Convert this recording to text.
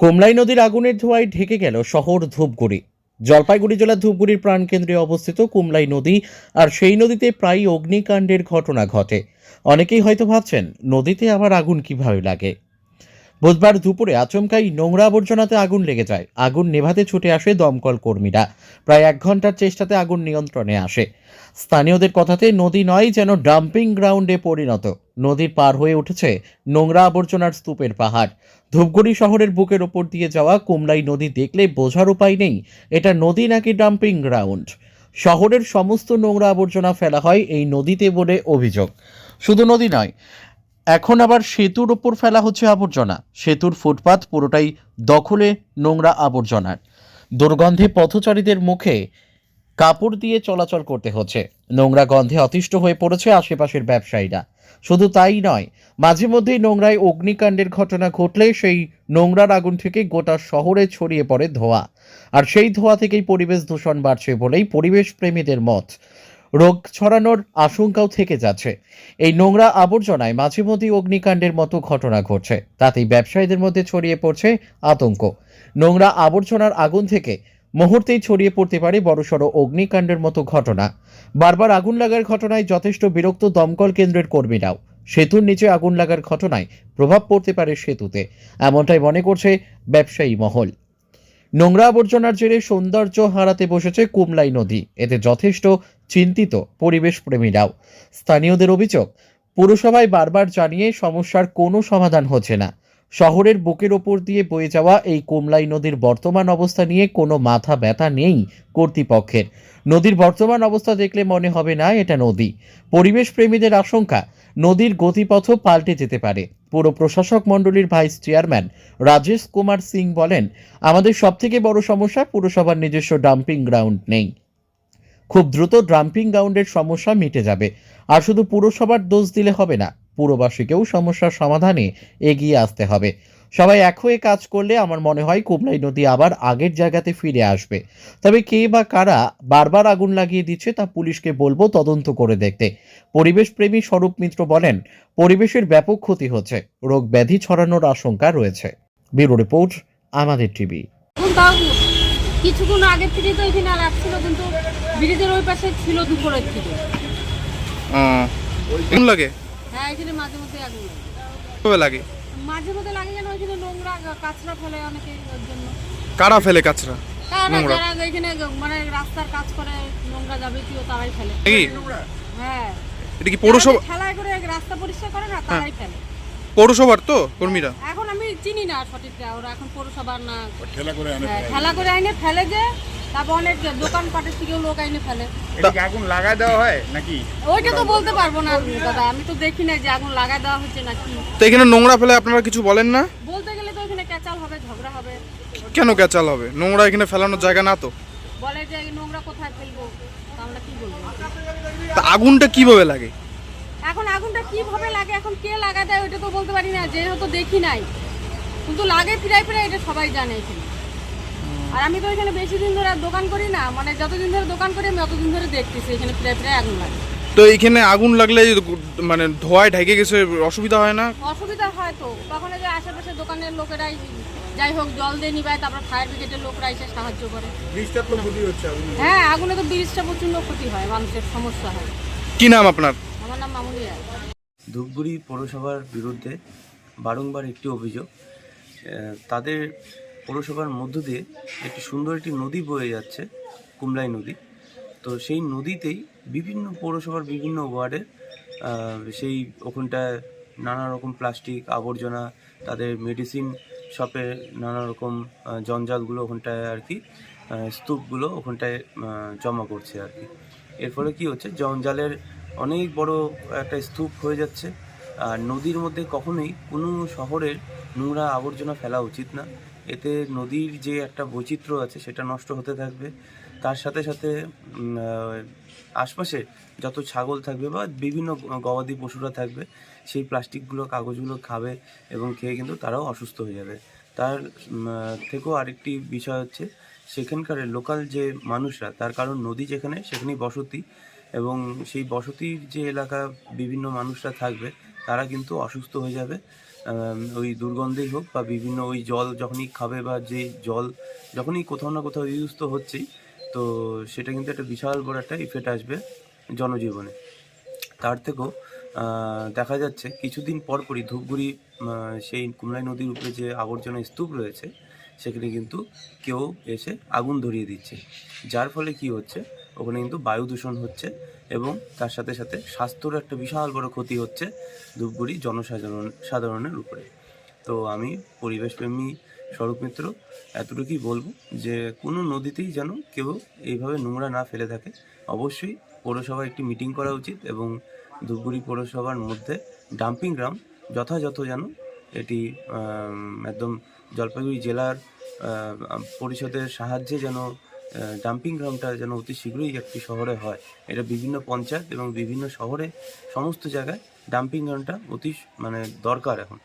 কমলাই নদীর আগুনের ধোঁয়ায় ঢেকে গেল শহর ধূপগুড়ি। জলপাইগুড়ি জেলার ধূপগুড়ির প্রাণকেন্দ্রে অবস্থিত কুমলাই নদী আর সেই নদীতে প্রায় অগ্নিকাণ্ডের ঘটনা ঘটে। অনেকেই হয়তো ভাবছেন, নদীতে আবার আগুন কীভাবে লাগে? বুধবার দুপুরে আচমকাই নোংরা আবর্জনাতে আগুন লেগে যায়। আগুন নেভাতে ছুটে আসে দমকল কর্মীরা। প্রায় এক ঘণ্টার চেষ্টাতে আগুন নিয়ন্ত্রণে আসে। স্থানীয়দের কথাতে, নদী নয় যেন ডাম্পিং গ্রাউন্ডে পরিণত। নদীর পার হয়ে উঠেছে নোংরা আবর্জনার স্তূপের পাহাড়। ধূপগুড়ি শহরের বুকের ওপর দিয়ে যাওয়া কুমলাই নদী দেখলে বোঝার উপায় নেই, এটা নদী নাকি ডাম্পিং গ্রাউন্ড? শহরের সমস্ত নোংরা আবর্জনা ফেলা হয় এই নদীতে বলে অভিযোগ। শুধু নদী নয় এখন আবার সেতুর ওপর ফেলা হচ্ছে আবর্জনা। সেতুর ফুটপাত পুরোটাই দখলে নোংরা আবর্জনার দুর্গন্ধে পথচারীদের মুখে কাপড় দিয়ে চলাচল করতে হচ্ছে। নোংরা গন্ধে অতিষ্ঠ হয়ে পড়েছে আশেপাশের ব্যবসায়ীরা। শুধু তাই নয়, মাঝে মধ্যেই নোংরায় অগ্নিকাণ্ডের ঘটনা ঘটলে সেই নোংরার আগুন থেকে গোটা শহরে ছড়িয়ে পড়ে ধোঁয়া। আর সেই ধোঁয়া থেকেই পরিবেশ দূষণ বাড়ছে বলেই পরিবেশ প্রেমীদের মত রোগ ছড়ানোর আশঙ্কাও থেকে যাচ্ছে। এই নোংরা আবর্জনায় মাঝে মধ্যেই অগ্নিকাণ্ডের মতো ঘটনা ঘটছে। তাতেই ব্যবসায়ীদের মধ্যে ছড়িয়ে পড়ছে আতঙ্ক। নোংরা আবর্জনার আগুন থেকে মুহূর্তেই ছড়িয়ে পড়তে পারে বড়সড় অগ্নিকাণ্ডের মতো ঘটনা। বারবার আগুন লাগার ঘটনায় যথেষ্ট বিরক্ত দমকল কেন্দ্রের কর্মীরাও। সেতুর নিচে আগুন লাগার ঘটনায় প্রভাব পড়তে পারে সেতুতে। এমনটাই মনে করছে ব্যবসায়ী মহল। নোংরা আবর্জনার জেরে সৌন্দর্য হারাতে বসেছে কুমলাই নদী। এতে যথেষ্ট চিন্তিত পরিবেশ প্রেমীরাও স্থানীয়দের অভিযোগ, পুরসভায় বারবার জানিয়ে সমস্যার কোনো সমাধান হচ্ছে না। শহরের বুকের ওপর দিয়ে বয়ে যাওয়া এই কুমলাই নদীর বর্তমান অবস্থা নিয়ে কোনো মাথা ব্যথা নেই কর্তৃপক্ষের। নদীর বর্তমান অবস্থা দেখলে মনে হবে না এটা নদী। পরিবেশ প্রেমীদের আশঙ্কা, নদীর গতিপথও পাল্টে যেতে পারে। পুর প্রশাসক মণ্ডলীর ভাইস চেয়ারম্যান রাজেশ কুমার সিং বলেন, আমাদের সবথেকে বড় সমস্যা পুরসভার নিজস্ব ডাম্পিং গ্রাউন্ড নেই। খুব দ্রুত ড্রাম্পিং গ্রাউন্ডের সমস্যা মিটে যাবে। আর শুধু পুরসভার দোষ দিলে হবে না, পুরবাসীকেও সমস্যার সমাধানে এগিয়ে আসতে হবে। সবাই এক হয়ে কাজ করলে আমার মনে হয় কুমলাই নদী আবার আগের জায়গাতে ফিরে আসবে। তবে কে বা কারা বারবার আগুন লাগিয়ে দিচ্ছে তা পুলিশকে বলব তদন্ত করে দেখতে। পরিবেশ প্রেমী স্বরূপ মিত্র বলেন, পরিবেশের ব্যাপক ক্ষতি হচ্ছে, রোগ ব্যাধি ছড়ানোর আশঙ্কা রয়েছে। ব্যুরো রিপোর্ট, আমাদের টিভি। কিছুক্ষণ আগের থেকে তো এখানে আসছিল, কিন্তু ব্রিজের ওই পাশে ছিল দুপুরের থেকে কেমন লাগে? হ্যাঁ এখানে মাঝে মধ্যে আগুন লাগে। কবে লাগে? মাঝে মধ্যে লাগে যেন ওইখানে নোংরা কাঁচরা ফেলে অনেকে ওর জন্য। কারা ফেলে তারা নোংরা? যারা এখানে মানে রাস্তার কাজ করে নোংরা যাবতীয় তারাই ফেলে। হ্যাঁ। এটা কি পৌরসভা? ঠেলায় করে রাস্তা পরিষ্কার করে না তারাই ফেলে। পৌরসভার তো কর্মীরা? এখন আমি চিনি না সঠিকটা ওরা এখন পৌরসভার না। ঠেলা করে আনে হ্যাঁ, ঠেলা করে আইনে ফেলে যে তারপর অনেক দোকান পাটের থেকেও লোক আইনে ফেলে। এটা কি আগুন লাগায় দেওয়া হয় নাকি? ওইটা তো বলতে পারব না দাদা। আমি তো দেখি না যে আগুন লাগা দেওয়া হচ্ছে নাকি। তো এখানে নোংরা ফেলে আপনারা কিছু বলেন না? বলতে গেলে তো ক্যাচাল হবে ঝগড়া হবে। কেন ক্যাচাল হবে? নোংরা এখানে ফেলানোর জায়গা না তো। বলে যে নোংরা কোথায় ফেলব? তা আমরা কি বলব? তা আগুনটা কীভাবে লাগে? এখন আগুনটা কীভাবে লাগে এখন কে লাগা দেয় ওইটা তো বলতে পারি না যেহেতু দেখি নাই। কিন্তু লাগে ফিরাই ফিরাই এটা সবাই জানে এখানে। আর আমি তো এখানে বেশি দিন ধরে আর দোকান করি না। মানে যতদিন ধরে দোকান করি আমি অতদিন ধরে দেখতেছি এখানে ফিরাই ফিরাই আগুন লাগে। তো এখানে আগুন লাগলে মানে ধোয়ায় ঢেকে গেছে অসুবিধা হয় না? অসুবিধা হয় তো। তখন এই যে আশেপাশে দোকানের লোকেরাই যাই হোক জল দিয়ে নিবায় তারপর ফায়ার ব্রিগেডের লোকরা এসে সাহায্য করে। বৃষ্টির তো ক্ষতি হচ্ছে আগুন হ্যাঁ আগুনে তো ব্রিজটা প্রচণ্ড ক্ষতি হয় মানুষের সমস্যা হয়। কি নাম আপনার? আমার নাম মামুনি রায়। ধূপগুড়ি পৌরসভার বিরুদ্ধে বারংবার একটি অভিযোগ আহ, তাদের পৌরসভার মধ্য দিয়ে একটি সুন্দর একটি নদী বয়ে যাচ্ছে, কুমলাই নদী। তো সেই নদীতেই বিভিন্ন পৌরসভার বিভিন্ন ওয়ার্ডে সেই ওখানটায় নানা রকম প্লাস্টিক, আবর্জনা, তাদের মেডিসিন শপে নানা রকম জঞ্জালগুলো ওখানটায় আর কি স্তূপগুলো ওখানটায় জমা করছে আর কি। এর ফলে কী হচ্ছে, জঞ্জালের অনেক বড় একটা স্তূপ হয়ে যাচ্ছে। নদীর মধ্যে কখনোই কোনো শহরের নোংরা আবর্জনা ফেলা উচিত না। এতে নদীর যে একটা বৈচিত্র্য আছে সেটা নষ্ট হতে থাকবে। তার সাথে সাথে আশপাশে যত ছাগল থাকবে বা বিভিন্ন গবাদি পশুরা থাকবে, সেই প্লাস্টিকগুলো, কাগজগুলো খাবে এবং খেয়ে কিন্তু তারাও অসুস্থ হয়ে যাবে। তার থেকেও আরেকটি বিষয় হচ্ছে, সেখানকার লোকাল যে মানুষরা, তার কারণ নদী যেখানে, সেখানেই বসতি এবং সেই বসতির যে এলাকা বিভিন্ন মানুষরা থাকবে তারা কিন্তু অসুস্থ হয়ে যাবে। ওই দুর্গন্ধেই হোক বা বিভিন্ন ওই জল যখনই খাবে বা যে জল যখনই কোথাও না কোথাও ইউজ তো হচ্ছেই, তো সেটা কিন্তু একটা বিশাল বড় একটা ইফেক্ট আসবে জনজীবনে। তার থেকেও দেখা যাচ্ছে কিছুদিন পর পরই ধূপগুড়ি সেই কুমলাই নদীর উপরে যে আবর্জনা স্তূপ রয়েছে, সেখানে কিন্তু কেউ এসে আগুন ধরিয়ে দিচ্ছে। যার ফলে কি হচ্ছে ওখানে কিন্তু বায়ু দূষণ হচ্ছে এবং তার সাথে সাথে স্বাস্থ্যর একটা বিশাল বড় ক্ষতি হচ্ছে ধূপগুড়ি জনসাধারণ সাধারণের উপরে। তো আমি পরিবেশপ্রেমী স্বরূপ মিত্র, এতটুকুই বলব যে কোনো নদীতেই যেন কেউ এইভাবে নোংরা না ফেলে থাকে। অবশ্যই পৌরসভার একটি মিটিং করা উচিত এবং ধূপগুড়ি পৌরসভার মধ্যে ডাম্পিং গ্রাউন্ড যথাযথ যেন এটি একদম জলপাইগুড়ি জেলার পরিষদের সাহায্যে যেন ডাম্পিং গ্রাউন্ডটা যেন অতি শীঘ্রই একটি শহরে হয়। এটা বিভিন্ন পঞ্চায়েত এবং বিভিন্ন শহরে সমস্ত জায়গায় ডাম্পিং গ্রাউন্ডটা অতি মানে দরকার এখন।